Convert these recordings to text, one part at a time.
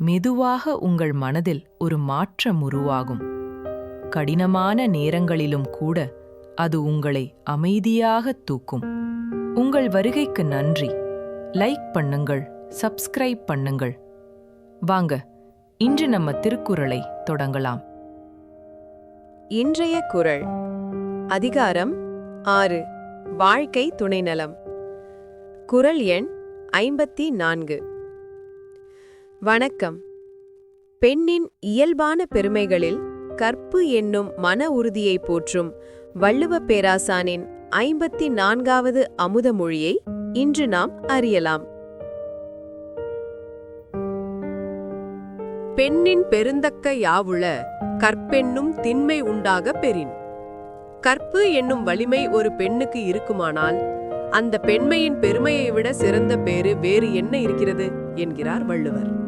மெதுவாக உங்கள் மனதில் ஒரு மாற்றம் உருவாகும். கடினமான நேரங்களிலும் கூட அது உங்களை அமைதியாக தூக்கும். உங்கள் வருகைக்கு நன்றி. லைக் பண்ணுங்கள் சப்ஸ்கிரைப் பண்ணுங்கள். வாங்க இன்று நம்ம திருக்குறளை தொடங்கலாம். இன்றைய குறள் அதிகாரம் ஆறு வாழ்க்கை துணைநலம். குறள் எண் ஐம்பத்தி நான்கு. வணக்கம். பெண்ணின் இயல்பான பெருமைகளில் கற்பு என்னும் மன உறுதியை போற்றும் வள்ளுவ பேராசானின் ஐம்பத்தி நான்காவது அமுத மொழியை இன்று நாம் அறியலாம். பெண்ணின் பெருந்தக்க யாவுள கற்பென்னும் திண்மை உண்டாக பெறின். கற்பு என்னும் வலிமை ஒரு பெண்ணுக்கு இருக்குமானால் அந்த பெண்மையின் பெருமையை விட சிறந்த பேறு வேறு என்ன இருக்கிறது? என்கிறார் வள்ளுவர்.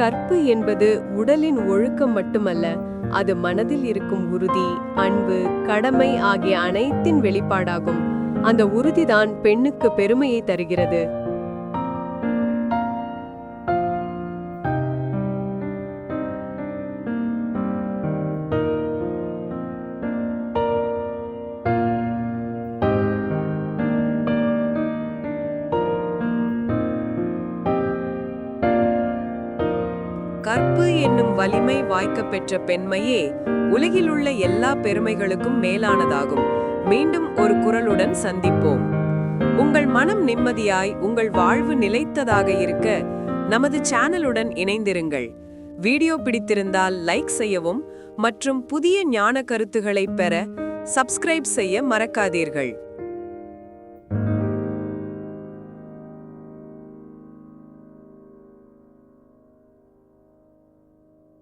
கற்பு என்பது உடலின் ஒழுக்கம் மட்டுமல்ல அது மனதில் இருக்கும் உறுதி அன்பு கடமை ஆகிய அனைத்தின் வெளிப்பாடாகும். அந்த உறுதிதான் பெண்ணுக்கு பெருமையை தருகிறது. கற்பு என்னும் வலிமை வாய்க்க பெற்ற பெண்மையே உலகிலுள்ள எல்லா பெருமைகளுக்கும் மேலானதாகும். மீண்டும் ஒரு குரலுடன் சந்திப்போம். உங்கள் மனம் நிம்மதியாய் உங்கள் வாழ்வு நிலைத்ததாக இருக்க நமது சேனலுடன் இணைந்திருங்கள். வீடியோ பிடித்திருந்தால் லைக் செய்யவும் மற்றும் புதிய ஞான கருத்துக்களை பெற சப்ஸ்கிரைப் செய்ய மறக்காதீர்கள்.